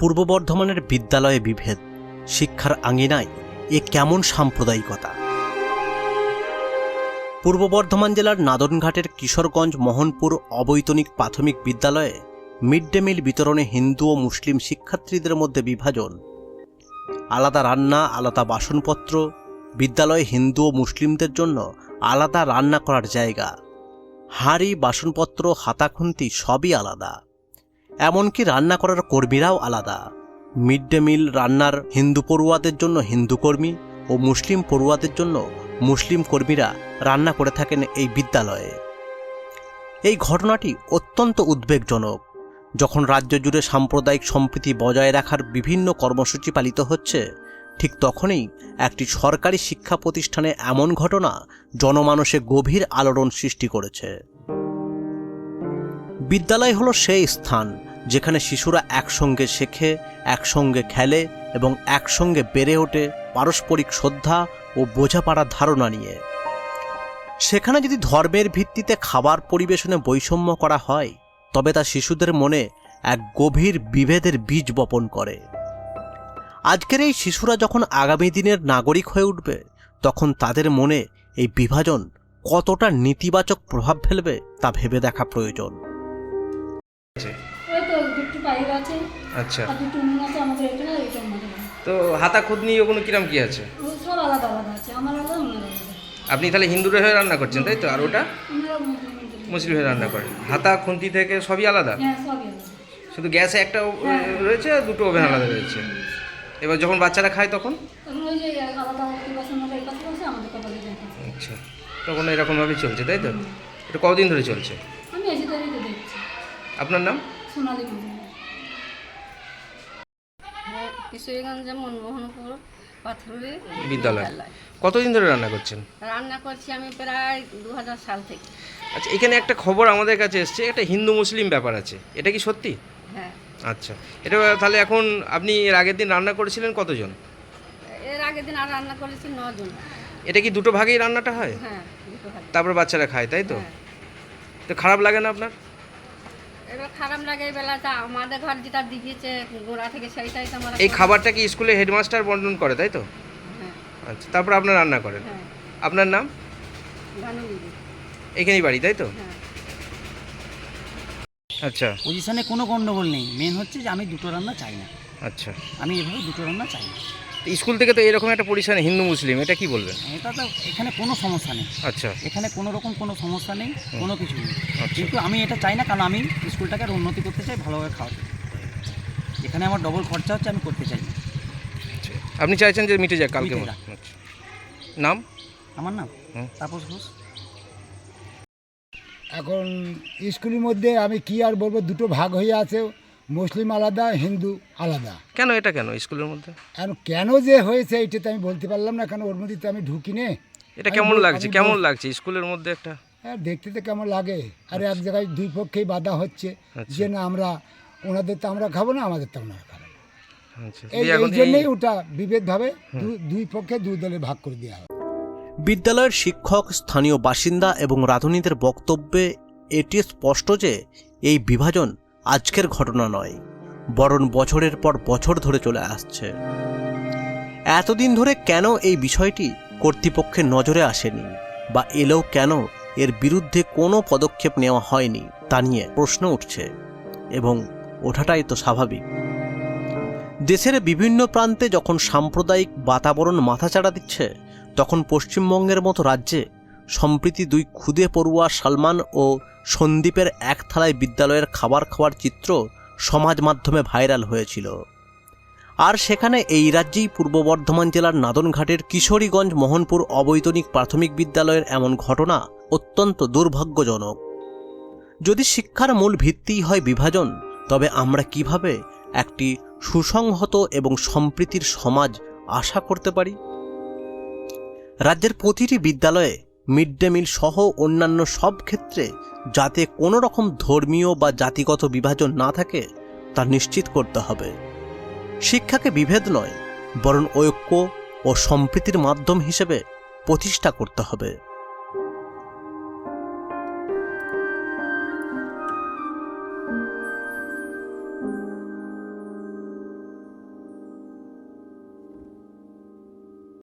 পূর্ব বর্ধমানের বিদ্যালয়ে বিভেদ, শিক্ষার আঙিনায় এ কেমন সাম্প্রদায়িকতা? পূর্ব বর্ধমান জেলার নাদনঘাটের কিশোরগঞ্জ মোহনপুর অবৈতনিক প্রাথমিক বিদ্যালয়ে মিড ডে মিল বিতরণে হিন্দু ও মুসলিম শিক্ষার্থীদের মধ্যে বিভাজন। আলাদা রান্না, আলাদা বাসনপত্র, বিদ্যালয়ে হিন্দু ও মুসলিমদের জন্য আলাদা রান্না করার জায়গা। হাঁড়ি, বাসনপত্র হাতাখুন্তি সবই আলাদা। এমনকি রান্না করার কর্মীরাও আলাদা। মিড ডে মিল রান্নার হিন্দু পড়ুয়াদের জন্য হিন্দু কর্মী ও মুসলিম পড়ুয়াদের জন্য মুসলিম কর্মীরা রান্না করে থাকেন এই বিদ্যালয়ে। এই ঘটনাটি অত্যন্ত উদ্বেগজনক। যখন রাজ্য জুড়ে সাম্প্রদায়িক সম্প্রীতি বজায় রাখার বিভিন্ন কর্মসূচি পালিত হচ্ছে, ঠিক তখনই একটি সরকারি শিক্ষা প্রতিষ্ঠানে এমন ঘটনা জনমানসে গভীর আলোড়ন সৃষ্টি করেছে। বিদ্যালয় হলো সেই স্থান যেখানে শিশুরা একসঙ্গে শেখে, একসঙ্গে খেলে এবং একসঙ্গে বেড়ে ওঠে পারস্পরিক শ্রদ্ধা ও বোঝাপড়ার ধারণা নিয়ে। সেখানে যদি ধর্মের ভিত্তিতে খাবার পরিবেশনে বৈষম্য করা হয়, তবে তা শিশুদের মনে এক গভীর বিভেদের বীজ বপন করে। আজকের এই শিশুরা যখন আগামী দিনের নাগরিক হয়ে উঠবে, তখন তাদের মনে এই বিভাজন কতটা নেতিবাচক প্রভাব ফেলবে তা ভেবে দেখা প্রয়োজন। পাইপ আছে। আচ্ছা। আর দুটো উনুন আছে আমাদের এটা এটা আমাদের তো হাতা খুদনি ওগুলো কিরাম কি আছে? ও সব আলাদা আলাদা আছে আমার আলাদা আলাদা আপনি তাহলে হিন্দুরা হয়ে রান্না করছেন তাই তো? আর ওটা? মুসলিম হয়ে রান্না করেন। হাতা খুন্তি থেকে সবই আলাদা? হ্যাঁ সবই আলাদা। শুধু গ্যাসে একটা ও- রয়েছে আর দুটো ওভেন আলাদা রয়েছে? এবার যখন বাচ্চারা খায় তখন? আচ্ছা। তখন এরকমভাবে চলছে তাই তো? এটা কতদিন ধরে চলছে? আপনার নাম? সোনালি কিশোরীগঞ্জে মনমোহনপুর প্রাথমিক বিদ্যালয়। কতদিন ধরে রান্না করছেন? রান্না করছি আমি প্রায় দু হাজার সাল থেকে। আচ্ছা এখানে একটা খবর আমাদের কাছে এসছে একটা হিন্দু মুসলিম ব্যাপার আছে। এটা কি সত্যি? হ্যাঁ। আচ্ছা এটা তাহলে এখন আপনি এর আগের দিন রান্না করেছিলেন কতজন? এর আগের দিন আর রান্না করেছি নজন। এটা কি দুটো ভাগেই রান্নাটা হয়? হ্যাঁ তারপর বাচ্চারা খায় তাই তো? হ্যাঁ। তো খারাপ লাগে না আপনার? এবার খারাপ লাগে এই বেলাটা আমাদের ঘর যেটা দিয়েছে গোড়া থেকে সেইটাই তো আমরা এই খাবারটা কি স্কুলে হেডমাস্টার বন্টন করে তাই তো? হ্যাঁ। আচ্ছা তারপর আপনার রান্না করেন? হ্যাঁ। আপনার নাম? এখানেই বাড়ি তাই তো? হ্যাঁ। আচ্ছা। পজিশনে কোনো গণ্ডগোল নেই। মেন হচ্ছে যে আমি দুটো রান্না চাই না। আচ্ছা। আমি এভাবে দুটো রান্না চাই না। স্কুল থেকে তো এরকম একটা পরিষ্কার হিন্দু মুসলিম এটা কি বলবেন? এটা তো এখানে কোনো সমস্যা নেই। আচ্ছা। এখানে কোনো রকম কোনো সমস্যা নেই কোনো কিছু নেই। আচ্ছা। কিন্তু আমি এটা চাই না কারণ আমি স্কুলটাকে আর উন্নতি করতে চাই ভালোভাবে খাওয়াতে এখানে আমার ডবল খরচা হচ্ছে আমি করতে চাই আচ্ছা। আপনি চাইছেন যে মিটে যাক কালকে। আচ্ছা। নাম? আমার নাম। তাপস ঘোষ। এখন স্কুলের মধ্যে আমি কি আর বলব দুটো ভাগ হয়ে আছে। মুসলিম আলাদা হিন্দু আলাদা। কেন এটা কেন স্কুলের মধ্যে? এখন কেন যে হয়েছে এইটা তো আমি বলতে পারলাম না কেন ওর মধ্যে তো আমি ঢুকি নে এটা কেমন লাগছে? কেমন লাগছে? স্কুলের মধ্যে একটা হ্যাঁ দেখতে তো কেমন লাগে। আর এক জায়গায় দুই পক্ষেই বাধা হচ্ছে আচ্ছা। যে না আমরা ওনাদের তো আমরা খাব না আমাদের তো ওনারা খাব না। আচ্ছা। এই জন্যই ওটা বিভেদভাবে দুই পক্ষে দুই দলে ভাগ করে দেওয়া হয়। বিদ্যালয়ের শিক্ষক স্থানীয় বাসিন্দা এবং রাঁধুনিদের বক্তব্যে এটি স্পষ্ট যে এই বিভাজন আজকের ঘটনা নয়, বরং বছরের পর বছর ধরে চলে আসছে। এতদিন ধরে কেন এই বিষয়টি কর্তৃপক্ষের নজরে আসেনি বা এলেও কেন এর বিরুদ্ধে কোনো পদক্ষেপ নেওয়া হয়নি, তা নিয়ে প্রশ্ন উঠছে এবং ওঠাটাই তো স্বাভাবিক। দেশের বিভিন্ন প্রান্তে যখন সাম্প্রদায়িক বাতাবরণ মাথাচাড়া দিচ্ছে, তখন পশ্চিমবঙ্গের মতো রাজ্যে সম্প্রতি দুই ক্ষুদে পড়ুয়া সালমান ও সন্দীপের এক থালায় বিদ্যালয়ের খাবার খাওয়ার চিত্র সমাজ মাধ্যমে ভাইরাল হয়েছিল। আর সেখানে এই রাজ্যেই পূর্ব বর্ধমান জেলার নাদনঘাটের কিশোরীগঞ্জ মোহনপুর অবৈতনিক প্রাথমিক বিদ্যালয়ের এমন ঘটনা অত্যন্ত দুর্ভাগ্যজনক। যদি শিক্ষার মূল ভিত্তিই হয় বিভাজন, তবে আমরা কীভাবে একটি সুসংহত এবং সম্প্রীতির সমাজ আশা করতে পারি? রাজ্যের প্রতিটি বিদ্যালয়ে মিড ডে মিল সহ অন্যান্য সব ক্ষেত্রে যাতে কোনো রকম ধর্মীয় বা জাতিগত বিভাজন না থাকে, তা নিশ্চিত করতে হবে। শিক্ষাকে বিভেদ নয়, বরং ঐক্য ও সম্প্রীতির মাধ্যম হিসেবে প্রতিষ্ঠা করতে হবে।